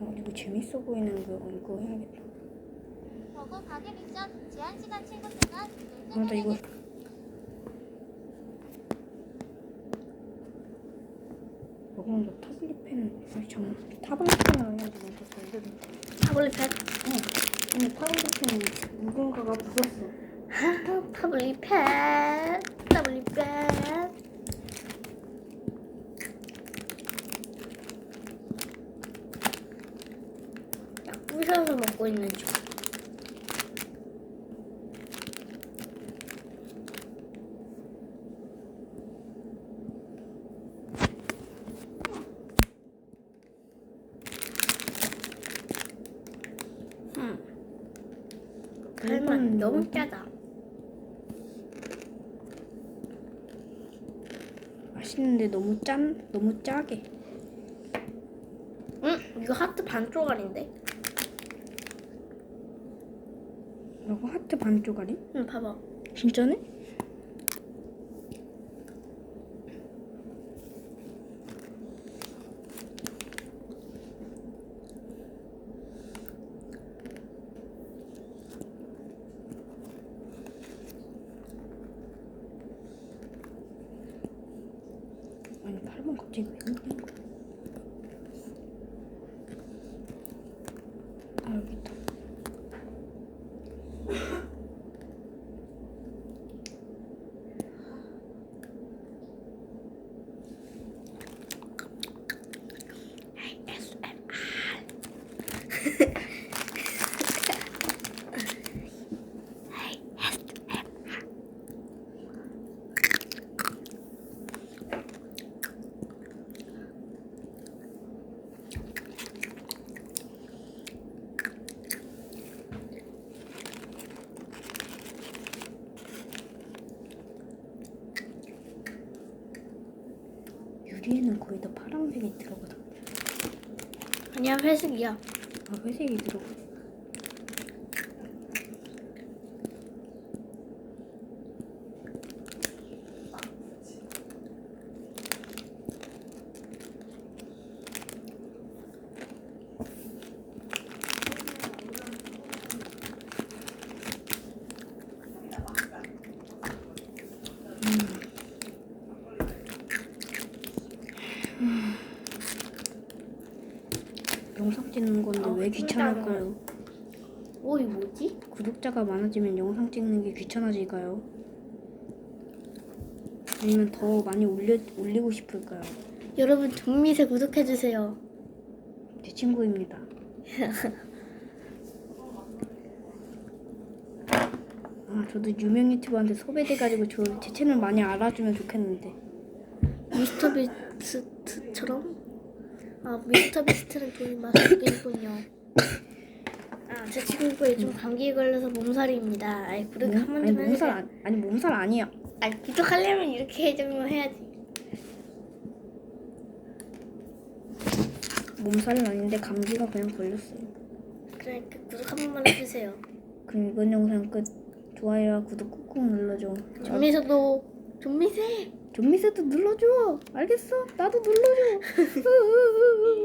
어, 이거 재밌어 보이는 거 이거 해야겠다. 버거 가게 미션 제한 시간 7분 동안 아, 나 이거 먹으면 너 타블릿 펜 아니 잠깐 타블릿 펜을 해야지 너더 잘 되는데. 타블릿 펜? 응. 근데 타블릿 펜 누군가가 부었어. 하, 타블릿 펜. 타블릿 펜. 약 부셔서 먹고 있는 중. 음. 별만 너무 짜다. 맛있는데 너무 짠, 너무 짜게. 응? 이거 하트 반 쪼가리인데? 라고 하트 반 쪼가리? 응, 봐봐. 진짜네? 아니 8번 갑자기 왜 거야? 아 여기 있다. 유리에는 거의 다 파란색이 들어가다. 아니야, 회색이야. 아 회색이 들어가. 영상 찍는 건데 아, 왜 귀찮을까요? 오, 이 뭐지? 구독자가 많아지면 영상 찍는 게 귀찮아질까요? 아니면 더 많이 올려, 올리고 싶을까요? 여러분, 정미세 구독해주세요. 제 친구입니다. 아, 저도 유명 유튜버한테 섭외돼가지고 저 제 채널 많이 알아주면 좋겠는데. 미스터 비스트처럼? 아, 미스터 비스트는 돈이 많았겠군요. 아, 제 친구에 좀 감기에 걸려서 몸살입니다. 아이, 구독 몸- 한번 아니 좀 몸살 해주세요. 안, 아니 몸살 아니야. 아니, 구독하려면 이렇게 해주면 해야지. 몸살은 아닌데 감기가 그냥 걸렸어요. 그러니까 구독 한 번만 해주세요. 그럼 이번 영상 끝. 좋아요와 구독 꾹꾹 눌러줘. 정미세도, 정미세! 좀미세도 눌러줘. 알겠어? 나도 눌러줘.